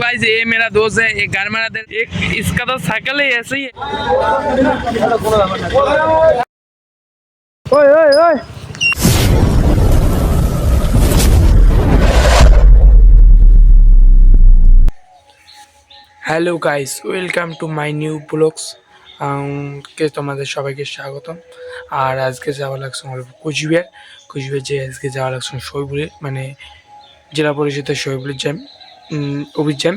Guys ये मेरा दोस्त है एक घर में रहता है एक इसका तो साइकिल ही ऐसे ही है ওই ওই ওই hello guys welcome to my new blogs কে তোমাদের সবাইকে স্বাগতম আর আজকে যাওয়া লাগছে আমার কুচবিহার কুচবিহার যে আজকে যাওয়া লাগছে শৈবুরে মানে জেলা পরিষদের শৈবুরের জ্যাম অভিযান।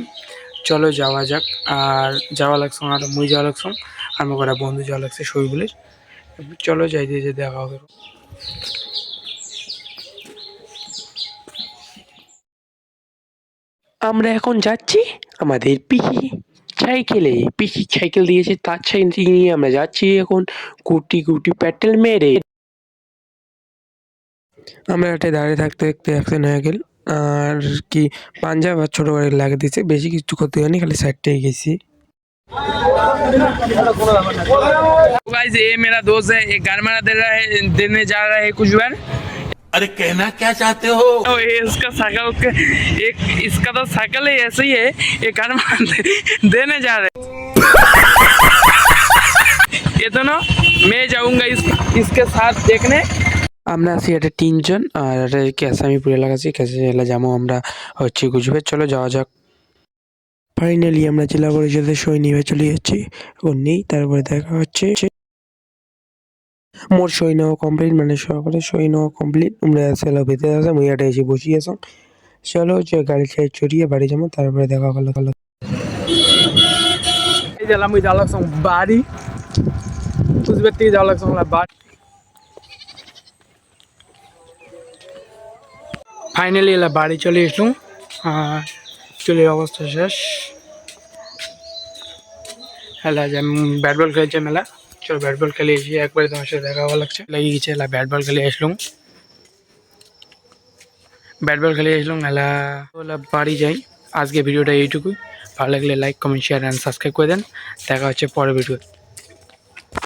চলো যাওয়া যাক। আর যাওয়া লাগছে আর মুই যাওয়া লাগছে। আর আমার কটা বন্ধু যাওয়া লাগছে শৈবুলের চলো যাই দিয়ে যে দেখা হবে। আমরা এখন যাচ্ছি আমাদের পিসি সাইকেলে। পিসি সাইকেল দিয়েছে তার সাইকেল নিয়ে আমরা যাচ্ছি এখন কুটি কুটি প্যাটেল মেরে। আমরা একটা দাঁড়িয়ে থাকতে থাকতে অ্যাক্সিডেন্ট হয়ে গেল। আর কি পাঞ্জাব আর ছোটো গাড়ি লাগিয়ে দিয়েছে বেশি কিছু করতে হয়নি খালি সাইডটাই গেছি गाइस ये मेरा दोस्त है एक घर में दे रहा है देने जा रहा है कुछ बार अरे कहना क्या चाहते हो तो ये इसका साइकिल के- एक इसका तो साइकिल ही ऐसे ही है ये घर में दे- देने जा रहे ये तो ना मैं जाऊंगा इस, इसके साथ देखने আমরা আছি এটা তিনজন, আর এটা ক্যাসামিপুর এলাকা আছে ক্যাসা এলাকা যাব আমরা হচ্ছে গুজবে। চলো যাওয়া যাক। ফাইনালি আমরা জেলা পরিষদের সই নিয়ে চলে যাচ্ছি। এখন নেই, তারপরে দেখা হচ্ছে। মোর সই নেওয়া কমপ্লিট মানে সকলে সই নেওয়া কমপ্লিট আমরা সেলা ভেতরে আছে মুই এসে বসি আছো। চলো যে গাড়ি খেয়ে চড়িয়ে বাড়ি যাব, তারপরে দেখা হলো হলো এই ওই যাওয়া লাগছে বাড়ি। কুচবিহার থেকে যাওয়া লাগছে বাড়ি। ফাইনালি এলা বাড়ি চলে এসলাম। চলে অবস্থা শেষ। হেলা যে ব্যাট বল খেলছে মেলা চলো ব্যাট বল খেলে এসে একবারে তোমার সাথে দেখা ভালো লাগছে। লেগে গেছে, এলা ব্যাট বল খেলে আসলাম ব্যাট বল খেলে আসলাম এলা। এলা বাড়ি যাই। আজকে ভিডিওটা এইটুকুই। ভালো লাগলে like comment share and subscribe করে দেন। দেখা হচ্ছে পরের ভিডিও